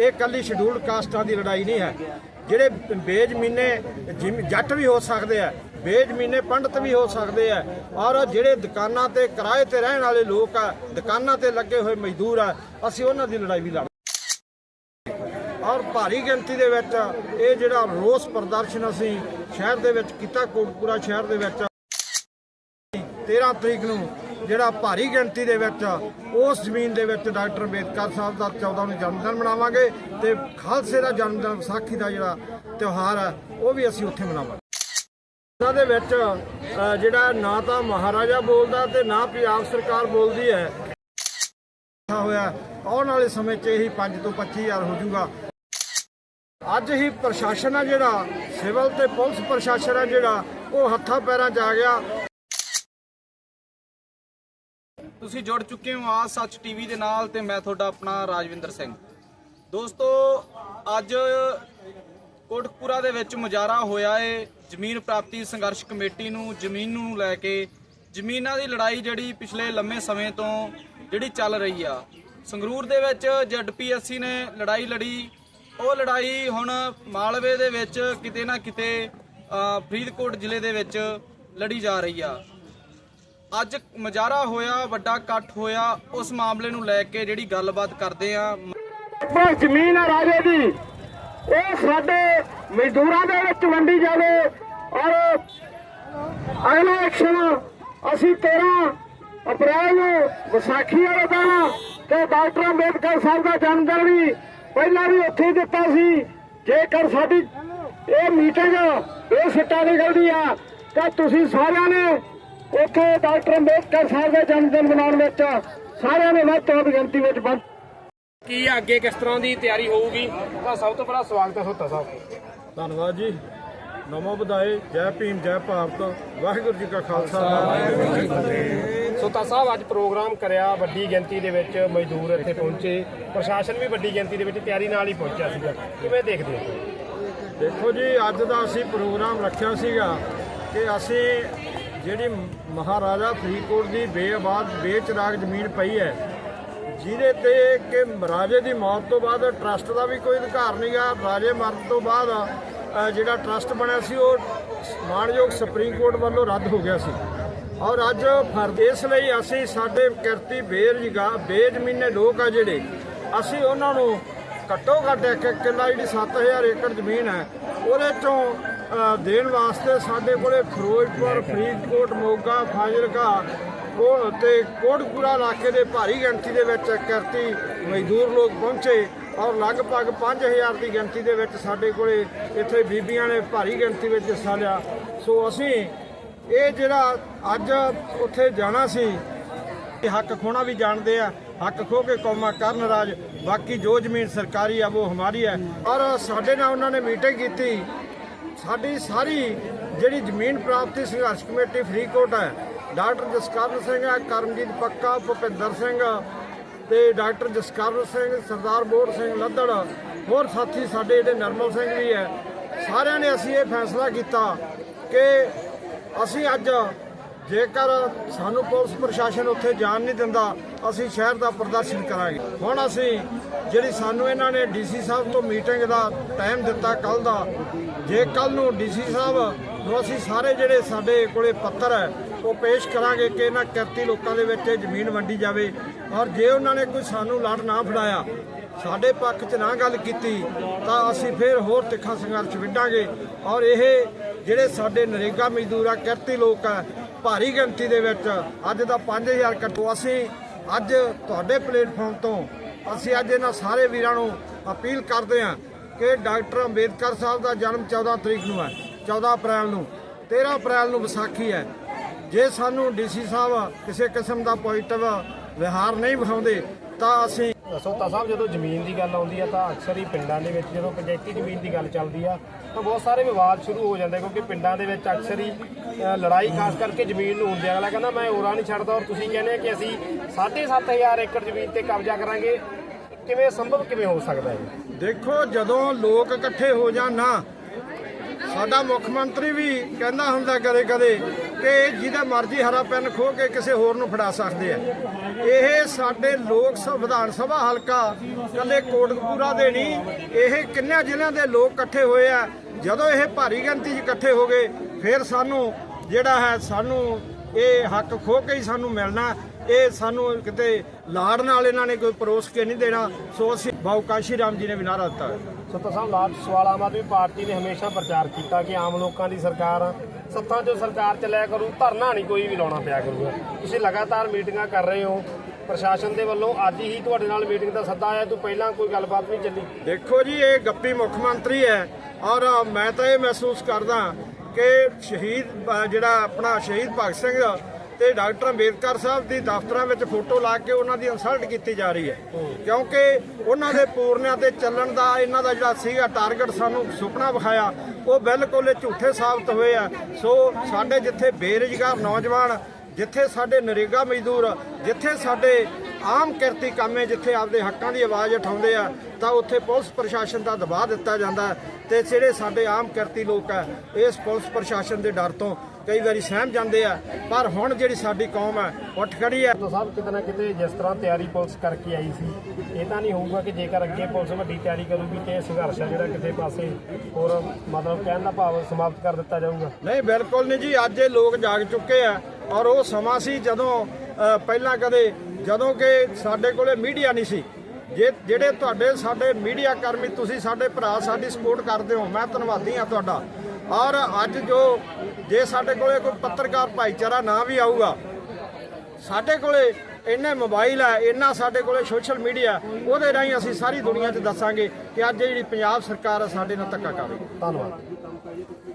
ਇਹ ਕੱਲੀ ਸ਼ਡਿਊਲਡ ਕਾਸਟਾਂ ਦੀ ਲੜਾਈ ਨਹੀਂ ਹੈ। ਜਿਹੜੇ ਬੇਜ਼ਮੀਨੇ ਜਿਮ- ਜੱਟ ਵੀ ਹੋ ਸਕਦੇ ਆ, ਬੇਜ਼ਮੀਨੇ ਪੰਡਤ ਵੀ ਹੋ ਸਕਦੇ ਆ, ਔਰ ਜਿਹੜੇ ਦੁਕਾਨਾਂ ਤੇ ਕਿਰਾਏ ਤੇ ਰਹਿਣ ਵਾਲੇ ਲੋਕ ਆ, ਦੁਕਾਨਾਂ ਤੇ ਲੱਗੇ ਹੋਏ ਮਜ਼ਦੂਰ ਆ, ਅਸੀਂ ਉਹਨਾਂ ਦੀ ਲੜਾਈ ਵੀ ਲੜ ਔਰ ਭਾਰੀ ਗਿਣਤੀ ਦੇ ਵਿੱਚ ਇਹ ਜਿਹੜਾ ਰੋਸ ਪ੍ਰਦਰਸ਼ਨ ਅਸੀਂ ਸ਼ਹਿਰ ਦੇ ਵਿੱਚ ਕੀਤਾ, ਕੋਟਪੂਰਾ ਸ਼ਹਿਰ ਦੇ ਵਿੱਚ। 13 ਤਰੀਕ ਨੂੰ ਜਿਹੜਾ ਭਾਰੀ ਗਿਣਤੀ ਦੇ ਵਿੱਚ ਉਸ ਜ਼ਮੀਨ ਦੇ ਵਿੱਚ ਡਾਕਟਰ ਅੰਬੇਦਕਰ ਸਾਹਿਬ ਦਾ 14 ਨੂੰ ਜਨਮ ਦਿਨ ਮਨਾਵਾਂਗੇ ਤੇ ਖਾਲਸੇ ਦਾ ਜਨਮ ਦਿਨ ਵਿਸਾਖੀ ਦਾ ਜਿਹੜਾ ਤਿਉਹਾਰ ਹੈ, ਉਹ ਵੀ ਅਸੀਂ ਉੱਥੇ ਮਨਾਵਾਂਗੇ। ਉਹਨਾਂ ਦੇ ਵਿੱਚ ਜਿਹੜਾ ਨਾ ਤਾਂ ਮਹਾਰਾਜਾ ਬੋਲਦਾ ਤੇ ਨਾ ਪੰਜਾਬ ਸਰਕਾਰ ਬੋਲਦੀ ਹੈ। ਹੋਇਆ, ਆਉਣ ਵਾਲੇ ਸਮੇਂ 'ਚ ਇਹੀ 5 ਤੋਂ 25000 ਹੋ ਜਾਊਗਾ। ਅੱਜ ਹੀ ਪ੍ਰਸ਼ਾਸਨ ਆ ਜਿਹੜਾ, ਸਿਵਲ ਤੇ ਪੁਲਿਸ ਪ੍ਰਸ਼ਾਸਨ ਆ ਜਿਹੜਾ, ਉਹ ਹੱਥਾਂ ਪੈਰਾਂ 'ਚ ਆ ਗਿਆ। ਤੁਸੀਂ ਜੁੜ ਚੁੱਕੇ ਹੋ ਆ ਸੱਚ ਟੀਵੀ ਦੇ ਨਾਲ ਤੇ ਮੈਂ ਤੁਹਾਡਾ ਆਪਣਾ ਰਾਜਵਿੰਦਰ ਸਿੰਘ। ਦੋਸਤੋ, ਅੱਜ ਕੋਟਕਪੂਰਾ ਦੇ ਵਿੱਚ ਮੁਜ਼ਾਹਰਾ ਹੋਇਆ ਏ। ਜ਼ਮੀਨ ਪ੍ਰਾਪਤੀ ਸੰਘਰਸ਼ ਕਮੇਟੀ ਨੂੰ, ਜ਼ਮੀਨ ਨੂੰ ਲੈ ਕੇ। ਜ਼ਮੀਨਾਂ ਦੀ ਲੜਾਈ ਜਿਹੜੀ ਪਿਛਲੇ ਲੰਮੇ ਸਮੇਂ ਤੋਂ ਜਿਹੜੀ ਚੱਲ ਰਹੀ ਆ। ਸੰਗਰੂਰ ਦੇ ਵਿੱਚ ਜੈਡਪੀਐਸਸੀ ਨੇ ਲੜਾਈ ਲੜੀ। ਉਹ ਲੜਾਈ ਹੁਣ ਮਾਲਵੇ ਦੇ ਵਿੱਚ ਕਿਤੇ ਨਾ ਕਿਤੇ ਫਰੀਦਕੋਟ ਜ਼ਿਲ੍ਹੇ ਦੇ ਵਿੱਚ ਲੜੀ ਜਾ ਰਹੀ ਆ। ਅੱਜ ਮੁਜ਼ਾਹਰਾ ਹੋਇਆ, ਵੱਡਾ ਇਕੱਠ ਹੋਇਆ, ਉਸ ਮਾਮਲੇ ਨੂੰ ਲੈ ਕੇ ਜਿਹੜੀ ਗੱਲਬਾਤ ਕਰਦੇ ਆ ਆਪਣੀ ਜ਼ਮੀਨ ਹੈ ਰਾਜੇ ਦੀ ਇਹ ਸਾਡੇ ਮਜ਼ਦੂਰਾਂ ਦੇ ਵਿੱਚ ਵੰਡੀ ਜਾਵੇ ਔਰ ਅਗਲਾ ਐਕਸ਼ਨ ਅਸੀਂ 13 ਅਪ੍ਰੈਲ ਨੂੰ ਵਿਸਾਖੀ ਵਾਲੇ ਦਿਨ ਤੇ ਡਾਕਟਰ ਅੰਬੇਦਕਰ ਸਾਹਿਬ ਦਾ ਜਨਮ ਦਿਨ ਵੀ ਪਹਿਲਾਂ ਵੀ ਉੱਥੇ ਦਿੱਤਾ ਸੀ। ਜੇਕਰ ਸਾਡੀ ਇਹ ਮੀਟਿੰਗ ਇਹ ਸਿੱਟਾ ਨਿਕਲਦੀ ਆ, ਤਾਂ ਤੁਸੀਂ ਸਾਰਿਆਂ ਨੇ ਉੱਥੇ ਡਾਕਟਰ ਅੰਬੇਦਕਰ ਸਾਹਿਬ ਦਾ ਜਨਮ ਦਿਨ ਮਨਾਉਣ ਵਿੱਚ ਸਾਰਿਆਂ ਨੇ ਵੱਧ ਤੋਂ ਵੱਧ ਗਿਣਤੀ ਵਿੱਚ ਵੱਧ। ਕੀ ਅੱਗੇ ਕਿਸ ਤਰ੍ਹਾਂ ਦੀ ਤਿਆਰੀ ਹੋਊਗੀ? ਤਾਂ ਸਭ ਤੋਂ ਪਹਿਲਾਂ ਸਵਾਗਤ ਹੈ ਸੋਤਾ ਸਾਹਿਬ। ਧੰਨਵਾਦ ਜੀ। ਨਮੋ ਬਧਾਏ ਜੈ ਭੀਮ ਜੈ ਭਾਰਤ ਵਾਹਿਗੁਰੂ ਜੀ ਕਾ ਖਾਲਸਾ। ਵਾਹਿਗੁਰੂ ਜੀ ਕੀ ਫਤਿਹ ਸੋਤਾ ਸਾਹਿਬ ਅੱਜ ਪ੍ਰੋਗਰਾਮ ਕਰਿਆ ਵੱਡੀ ਗਿਣਤੀ ਦੇ ਵਿੱਚ ਮਜ਼ਦੂਰ ਇੱਥੇ ਪਹੁੰਚੇ। ਪ੍ਰਸ਼ਾਸਨ ਵੀ ਵੱਡੀ ਗਿਣਤੀ ਦੇ ਵਿੱਚ ਤਿਆਰੀ ਨਾਲ ਹੀ ਪਹੁੰਚਿਆ ਸੀਗਾ। ਕਿਵੇਂ ਦੇਖਦੇ ਹੋ? ਦੇਖੋ ਜੀ ਅੱਜ ਦਾ ਅਸੀਂ ਪ੍ਰੋਗਰਾਮ ਰੱਖਿਆ ਸੀਗਾ ਕਿ ਅਸੀਂ ਜਿਹੜੀ ਮਹਾਰਾਜਾ ਫਰੀਦਕੋਟ ਦੀ ਬੇਆਬਾਦ, ਬੇਚਰਾਗ ਜ਼ਮੀਨ ਪਈ ਹੈ, ਜਿਹਦੇ ਤੇ ਕਿ ਰਾਜੇ ਦੀ ਮੌਤ ਤੋਂ ਬਾਅਦ ਟਰਸਟ ਦਾ ਵੀ ਕੋਈ ਅਧਿਕਾਰ ਨਹੀਂਗਾ ਰਾਜੇ ਮਰਨ ਤੋਂ ਬਾਅਦ ਜਿਹੜਾ ਟਰਸਟ ਬਣਿਆ ਸੀ, ਉਹ ਮਾਣਯੋਗ ਸੁਪਰੀਮ ਕੋਰਟ ਵੱਲੋਂ ਰੱਦ ਹੋ ਗਿਆ ਸੀ। ਔਰ ਅੱਜ ਫਰਦ ਇਸ ਲਈ ਅਸੀਂ ਸਾਡੇ ਕਿਰਤੀ ਬੇਰੁਜ਼ਗਾਰ, ਬੇਜ਼ਮੀਨੇ ਲੋਕ ਆ ਜਿਹੜੇ, ਅਸੀਂ ਉਹਨਾਂ ਨੂੰ ਘੱਟੋ ਘੱਟ ਇੱਕ ਇੱਕ ਕਿੱਲਾ ਜਿਹੜੀ 7000 ਏਕੜ ਜ਼ਮੀਨ ਹੈ, ਉਹਦੇ ਚੋਂ ਦੇਣ ਵਾਸਤੇ ਸਾਡੇ ਕੋਲੇ ਫਿਰੋਜ਼ਪੁਰ, ਫਰੀਦਕੋਟ, ਮੋਗਾ, ਫਾਜ਼ਿਲਕਾ ਕੋ ਤੇ ਕੋਟਪੂਰਾ ਇਲਾਕੇ ਦੇ ਭਾਰੀ ਗਿਣਤੀ ਦੇ ਵਿੱਚ ਕਿਰਤੀ ਮਜ਼ਦੂਰ ਲੋਕ ਪਹੁੰਚੇ ਔਰ ਲਗਭਗ 5000 ਦੀ ਗਿਣਤੀ ਦੇ ਵਿੱਚ ਸਾਡੇ ਕੋਲੇ ਇੱਥੇ ਬੀਬੀਆਂ ਨੇ ਭਾਰੀ ਗਿਣਤੀ ਵਿੱਚ ਹਿੱਸਾ ਲਿਆ। ਸੋ ਅਸੀਂ ਇਹ ਜਿਹੜਾ ਅੱਜ ਉੱਥੇ ਜਾਣਾ ਸੀ, ਇਹ ਹੱਕ ਖੋਣਾ ਵੀ ਜਾਣਦੇ ਆ। ਹੱਕ ਖੋ ਕੇ ਕੌਮਾਂ ਕਰਨ ਰਾਜ। ਬਾਕੀ ਜੋ ਜ਼ਮੀਨ ਸਰਕਾਰੀ ਆ, ਉਹ ਹਮਾਰੀ ਹੈ ਔਰ ਸਾਡੇ ਨਾਲ ਉਹਨਾਂ ਨੇ ਮੀਟਿੰਗ ਕੀਤੀ। ਸਾਡੀ ਸਾਰੀ ਜਿਹੜੀ ਜ਼ਮੀਨ ਪ੍ਰਾਪਤੀ ਸੰਘਰਸ਼ ਕਮੇਟੀ ਫਰੀਦਕੋਟ ਹੈ, ਡਾਕਟਰ ਜਸਕਰਨ ਸਿੰਘ ਹੈ, ਕਰਮਜੀਤ ਪੱਕਾ, ਭੁਪਿੰਦਰ ਸਿੰਘ ਤੇ ਡਾਕਟਰ ਜਸਕਰਨ ਸਿੰਘ, ਸਰਦਾਰ ਬੋੜ ਸਿੰਘ ਲੱਦੜ, ਹੋਰ ਸਾਥੀ ਸਾਡੇ ਜਿਹੜੇ ਨਰਮਲ ਸਿੰਘ ਵੀ ਹੈ, ਸਾਰਿਆਂ ਨੇ ਅਸੀਂ ਇਹ ਫੈਸਲਾ ਕੀਤਾ ਕਿ ਅਸੀਂ ਅੱਜ ਜੇਕਰ ਸਾਨੂੰ ਪੁਲਿਸ ਪ੍ਰਸ਼ਾਸਨ ਉੱਥੇ ਜਾਣ ਨਹੀਂ ਦਿੰਦਾ, ਅਸੀਂ ਸ਼ਹਿਰ ਦਾ ਪ੍ਰਦਰਸ਼ਨ ਕਰਾਂਗੇ। ਹੁਣ ਅਸੀਂ ਜਿਹੜੀ ਸਾਨੂੰ ਇਹਨਾਂ ਨੇ ਡੀਸੀ ਸਾਹਿਬ ਤੋਂ ਮੀਟਿੰਗ ਦਾ ਟਾਈਮ ਦਿੱਤਾ ਕੱਲ ਦਾ ਜੇ ਕੱਲ ਨੂੰ ਡੀਸੀ ਸਾਹਿਬ ਨੂੰ ਅਸੀਂ ਸਾਰੇ ਜਿਹੜੇ ਸਾਡੇ ਕੋਲੇ ਪੱਤਰ ਹੈ, ਉਹ ਪੇਸ਼ ਕਰਾਂਗੇ ਕਿ ਇਹਨਾਂ ਕਿਰਤੀ ਲੋਕਾਂ ਦੇ ਵਿੱਚ ਇਹ ਜ਼ਮੀਨ ਵੰਡੀ ਜਾਵੇ ਔਰ ਜੇ ਉਹਨਾਂ ਨੇ ਕੋਈ ਸਾਨੂੰ ਲੜ ਨਾ ਫੜਾਇਆ, ਸਾਡੇ ਪੱਖ 'ਚ ਨਾ ਗੱਲ ਕੀਤੀ, ਤਾਂ ਅਸੀਂ ਫਿਰ ਹੋਰ ਤਿੱਖਾ ਸੰਘਰਸ਼ ਵਿੱਢਾਂਗੇ। ਔਰ ਇਹ ਜਿਹੜੇ ਸਾਡੇ ਨਰੇਗਾ ਮਜ਼ਦੂਰ ਆ ਕਿਰਤੀ ਲੋਕ ਆ, ਭਾਰੀ ਗਿਣਤੀ ਦੇ ਵਿੱਚ, ਅੱਜ ਦਾ 5000 ਕੱਟੋ ਅਸੀਂ ਅੱਜ ਤੁਹਾਡੇ ਪਲੇਟਫਾਰਮ ਤੋਂ ਅਸੀਂ ਅੱਜ ਇਹਨਾਂ ਸਾਰੇ ਵੀਰਾਂ ਨੂੰ ਅਪੀਲ ਕਰਦੇ ਹਾਂ ਕਿ ਡਾਕਟਰ ਅੰਬੇਦਕਰ ਸਾਹਿਬ ਦਾ ਜਨਮ 14 ਤਰੀਕ ਨੂੰ ਹੈ 14 ਅਪ੍ਰੈਲ ਨੂੰ। 13 ਅਪ੍ਰੈਲ ਨੂੰ ਵਿਸਾਖੀ ਹੈ। ਜੇ ਸਾਨੂੰ ਡੀਸੀ ਸਾਹਿਬ ਕਿਸੇ ਕਿਸਮ ਦਾ ਪੋਜ਼ਿਟਿਵ ਵਿਹਾਰ ਨਹੀਂ ਵਿਖਾਉਂਦੇ, ਤਾਂ ਅਸੀਂ ਸੋਤਾ ਸਾਹਿਬ, ਜਦੋਂ ਜ਼ਮੀਨ ਦੀ ਗੱਲ ਆਉਂਦੀ ਆ, ਤਾਂ ਅਕਸਰ ਹੀ ਪਿੰਡਾਂ ਦੇ ਵਿੱਚ ਜਦੋਂ ਪੰਚਾਇਤੀ ਜ਼ਮੀਨ ਦੀ ਗੱਲ ਚੱਲਦੀ ਆ, ਤਾਂ ਬਹੁਤ ਸਾਰੇ ਵਿਵਾਦ ਸ਼ੁਰੂ ਹੋ ਜਾਂਦੇ ਕਿਉਂਕਿ ਪਿੰਡਾਂ ਦੇ ਵਿੱਚ ਅਕਸਰ ਹੀ ਲੜਾਈ ਖਾਸ ਕਰਕੇ ਜ਼ਮੀਨ ਨੂੰ ਹੁੰਦੀ ਆ ਅਗਲਾ ਕਹਿੰਦਾ, ਮੈਂ ਹੋਰਾਂ ਨਹੀਂ ਛੱਡਦਾ। ਔਰ ਤੁਸੀਂ ਕਹਿੰਦੇ ਕਿ ਅਸੀਂ 7500 ਏਕੜ ਜ਼ਮੀਨ ਤੇ ਕਬਜ਼ਾ ਕਰਾਂਗੇ। ਕਿਵੇਂ ਸੰਭਵ ਕਿਵੇਂ ਹੋ ਸਕਦਾ ਹੈ? ਦੇਖੋ, ਜਦੋਂ ਲੋਕ ਇਕੱਠੇ ਹੋ ਜਾਣ ਨਾ, ਸਾਡਾ ਮੁੱਖ ਮੰਤਰੀ ਵੀ ਕਹਿੰਦਾ ਹੁੰਦਾ ਕਦੇ ਕਦੇ ਕਿ ਜਿਹਦਾ ਮਰਜ਼ੀ ਹਰਾ ਪੈਨ ਖੋ ਕੇ ਕਿਸੇ ਹੋਰ ਨੂੰ ਫੜਾ ਸਕਦੇ ਆ। ਇਹ ਸਾਡੇ ਲੋਕ ਸਭਾ ਵਿਧਾਨ ਸਭਾ ਹਲਕਾ ਕੱਲੇ ਕੋਟਕਪੂਰਾ ਦੇ ਨਹੀਂ, ਇਹ ਕਿੰਨਿਆਂ ਜ਼ਿਲ੍ਹਿਆਂ ਦੇ ਲੋਕ ਇਕੱਠੇ ਹੋਏ ਆ। ਜਦੋਂ ਇਹ ਭਾਰੀ ਗਿਣਤੀ 'ਚ ਇਕੱਠੇ ਹੋ ਗਏ, ਫਿਰ ਸਾਨੂੰ ਜਿਹੜਾ ਹੈ, ਸਾਨੂੰ ਇਹ ਹੱਕ ਖੋ ਕੇ ਹੀ ਸਾਨੂੰ ਮਿਲਣਾ। ਇਹ ਸਾਨੂੰ ਕਿਤੇ ਲਾੜ ਨਾਲ ਇਹਨਾਂ ਨੇ ਕੋਈ ਪਰੋਸ ਕੇ ਨਹੀਂ ਦੇਣਾ ਸੋ ਅਸੀਂ ਬਾਉ ਕਾਸ਼ੀ ਰਾਮ ਜੀ ਨੇ ਵੀ ਨਾਅਰਾ ਦਿੱਤਾ ਸੱਤਾ ਸਾਹਿਬ ਲਾਸਟ ਸਵਾਲ ਆਮ ਆਦਮੀ ਪਾਰਟੀ ਨੇ ਹਮੇਸ਼ਾ ਪ੍ਰਚਾਰ ਕੀਤਾ ਕਿ ਆਮ ਲੋਕਾਂ ਦੀ ਸਰਕਾਰ ਆ, ਸੱਤਾ 'ਚੋਂ ਸਰਕਾਰ ਚੱਲਿਆ ਕਰੂ ਧਰਨਾ ਨਹੀਂ ਕੋਈ ਵੀ ਲਾਉਣਾ ਪਿਆ ਕਰੂਗਾ। ਤੁਸੀਂ ਲਗਾਤਾਰ ਮੀਟਿੰਗਾਂ ਕਰ ਰਹੇ ਹੋ ਪ੍ਰਸ਼ਾਸਨ ਦੇ ਵੱਲੋਂ ਅੱਜ ਹੀ ਤੁਹਾਡੇ ਨਾਲ ਮੀਟਿੰਗ ਦਾ ਸੱਦਾ ਆਇਆ ਤੋਂ ਪਹਿਲਾਂ ਕੋਈ ਗੱਲਬਾਤ ਨਹੀਂ ਚੱਲੀ। ਦੇਖੋ ਜੀ ਇਹ ਗੱਪੀ ਮੁੱਖ ਮੰਤਰੀ ਹੈ ਔਰ ਮੈਂ ਤਾਂ ਇਹ ਮਹਿਸੂਸ ਕਰਦਾ ਕਿ ਸ਼ਹੀਦ ਜਿਹੜਾ ਆਪਣਾ ਸ਼ਹੀਦ ਭਗਤ ਸਿੰਘ ਤੇ ਡਾਕਟਰ ਅੰਬੇਦਕਰ ਸਾਹਿਬ ਦੀ ਦਫ਼ਤਰਾਂ ਵਿੱਚ ਫੋਟੋ ਲਾ ਕੇ ਉਹਨਾਂ ਦੀ ਇਨਸਲਟ ਕੀਤੀ ਜਾ ਰਹੀ ਹੈ। ਕਿਉਂਕਿ ਉਹਨਾਂ ਦੇ ਪੂਰਨਿਆਂ ਤੇ ਚੱਲਣ ਦਾ ਇਹਨਾਂ ਦਾ ਜਿਹੜਾ ਸੀਗਾ ਟਾਰਗੇਟ ਸਾਨੂੰ ਸੁਪਨਾ ਵਿਖਾਇਆ ਉਹ ਬਿਲਕੁਲ ਝੂਠੇ ਸਾਬਤ ਹੋਏ ਆ। ਸੋ ਸਾਡੇ ਜਿੱਥੇ ਬੇਰੁਜ਼ਗਾਰ ਨੌਜਵਾਨ ਜਿੱਥੇ ਸਾਡੇ ਨਰੇਗਾ ਮਜ਼ਦੂਰ ਜਿੱਥੇ ਸਾਡੇ ਆਮ ਕਿਰਤੀ ਕਾਮੇ ਜਿੱਥੇ ਆਪਦੇ ਹੱਕਾਂ ਦੀ ਆਵਾਜ਼ ਉਠਾਉਂਦੇ ਆ ਤਾਂ ਉੱਥੇ ਪੁਲਿਸ ਪ੍ਰਸ਼ਾਸਨ ਦਾ ਦਬਾਅ ਦਿੱਤਾ ਜਾਂਦਾ ਤੇ ਜਿਹੜੇ ਸਾਡੇ ਆਮ ਕਿਰਤੀ ਲੋਕ ਆ ਇਸ ਪੁਲਿਸ ਪ੍ਰਸ਼ਾਸਨ ਦੇ ਡਰ ਤੋਂ ਕਈ ਵਾਰੀ ਸਹਿਮ ਜਾਂਦੇ ਆ ਪਰ ਹੁਣ ਜਿਹੜੀ ਸਾਡੀ ਕੌਮ ਹੈ ਉੱਠ ਖੜੀ ਹੈ ਤਾਂ ਸਾਹਿਬ ਕਿਤੇ ਨਾ ਕਿਤੇ ਜਿਸ ਤਰ੍ਹਾਂ ਤਿਆਰੀ ਪੁਲਿਸ ਕਰਕੇ ਆਈ ਸੀ ਇਹ ਤਾਂ ਨਹੀਂ ਹੋਊਗਾ ਕਿ ਜੇਕਰ ਅੱਗੇ ਪੁਲਿਸ ਵੱਡੀ ਤਿਆਰੀ ਕਰੂਗੀ ਤੇ ਸੰਘਰਸ਼ ਆ ਜਿਹੜਾ ਕਿਸੇ ਪਾਸੇ ਹੋਰ ਮਤਲਬ ਕਹਿਣ ਦਾ ਭਾਵ ਸਮਾਪਤ ਕਰ ਦਿੱਤਾ ਜਾਊਗਾ। ਨਹੀਂ ਬਿਲਕੁਲ ਨਹੀਂ ਜੀ ਅੱਜ ਇਹ ਲੋਕ ਜਾਗ ਚੁੱਕੇ ਆ ਔਰ ਉਹ ਸਮਾਂ ਸੀ ਜਦੋਂ ਪਹਿਲਾਂ ਕਦੇ ਜਦੋਂ ਕਿ ਸਾਡੇ ਕੋਲੇ ਮੀਡੀਆ ਨਹੀਂ ਸੀ। ਜੇ ਜਿਹੜੇ ਤੁਹਾਡੇ ਸਾਡੇ ਮੀਡੀਆ ਕਰਮੀ ਤੁਸੀਂ ਸਾਡੇ ਭਰਾ ਸਾਡੀ ਸਪੋਰਟ ਕਰਦੇ ਹੋ ਮੈਂ ਧੰਨਵਾਦੀ ਹਾਂ ਤੁਹਾਡਾ। ਔਰ ਅੱਜ ਜੋ ਜੇ ਸਾਡੇ ਕੋਲੇ ਕੋਈ ਪੱਤਰਕਾਰ ਭਾਈਚਾਰਾ ਨਾ ਵੀ ਆਊਗਾ, ਸਾਡੇ ਕੋਲੇ ਇੰਨੇ ਮੋਬਾਈਲ ਹੈ ਇੰਨਾ ਸਾਡੇ ਕੋਲੇ ਸੋਸ਼ਲ ਮੀਡੀਆ, ਉਹਦੇ ਰਾਹੀਂ ਅਸੀਂ ਸਾਰੀ ਦੁਨੀਆ 'ਚ ਦੱਸਾਂਗੇ ਕਿ ਅੱਜ ਜਿਹੜੀ ਪੰਜਾਬ ਸਰਕਾਰ ਹੈ ਸਾਡੇ ਨਾਲ ਧੱਕਾ ਕਰ ਰਹੀ ਧੰਨਵਾਦ।